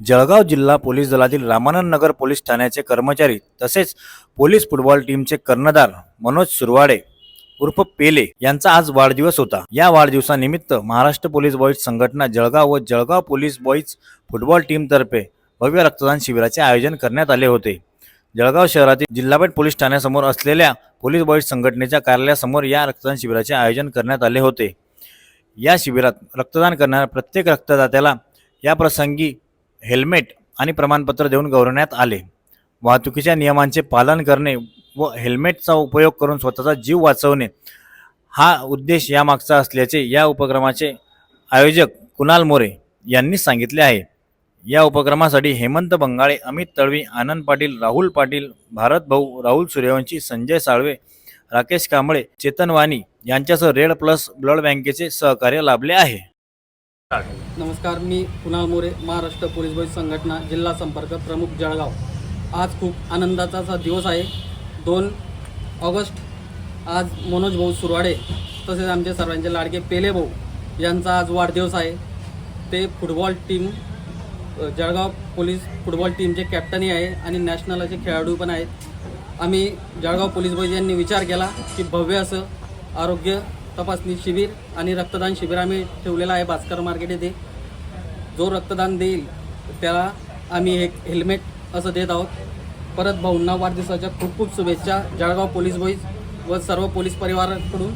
जळगाव जिल्हा पोलीस दलातील रामानंद नगर पोलीस ठाण्याचे कर्मचारी तसेच पोलीस फुटबॉल टीमचे कर्णधार मनोज सुरवाडे उर्फ पेले यांचा आज वाढदिवस होता. या वाढदिवसानिमित्त महाराष्ट्र पोलीस बॉईज संघटना जळगाव व जळगाव पोलीस बॉईज फुटबॉल टीमतर्फे भव्य रक्तदान शिबिराचे आयोजन करण्यात आले होते. जळगाव शहरातील जिल्हापेठ पोलीस ठाण्यासमोर असलेल्या पोलीस बॉईज संघटनेच्या कार्यालयासमोर या रक्तदान शिबिराचे आयोजन करण्यात आले होते. या शिबिरात रक्तदान करणाऱ्या प्रत्येक रक्तदात्याला या प्रसंगी हेल्मेट आणि प्रमाणपत्र देऊन गौरवण्यात आले. वाहतुकीच्या नियमांचे पालन करणे व हेल्मेटचा उपयोग करून स्वतःचा जीव वाचवणे हा उद्देश यामागचा असल्याचे या उपक्रमाचे आयोजक कुणाल मोरे यांनी सांगितले आहे. या उपक्रमासाठी हेमंत बंगाळे अमित तळवी आनंद पाटील राहुल पाटील भारत भाऊ राहुल सूर्यवंशी संजय साळवे राकेश कांबळे चेतन वाणी यांच्यासह रेड प्लस ब्लड बँकेचे सहकार्य लाभले आहे. नमस्कार मी कुणाल मोरे महाराष्ट्र पोलीस बॉईज संघटना जिल्हा संपर्क प्रमुख जळगाव. आज खूप आनंदाचा असा दिवस आहे. दोन ऑगस्ट आज मनोज भाऊ सुरवाडे तसेच आमचे सर्वांचे लाडके पेले भाऊ यांचा आज वाढदिवस आहे. ते football team Jalgaon police football टीमचे कॅप्टनही आहे आणि नॅशनल असे खेळाडू पण आहेत. आम्ही जळगाव पोलीस बॉईज यांनी विचार केला की भव्य असं आरोग्य तपासणी शिबिर आणि रक्तदान शिबिर आम्ही ठेवलेलं आहे भास्कर मार्केट येथे. जो रक्तदान देईल त्याला आम्ही एक हेल्मेट असं देत आहोत. परत भाऊंना वाढदिवसाच्या खूप खूप शुभेच्छा. जळगाव पोलीस बॉईज व सर्व पोलीस परिवाराकडून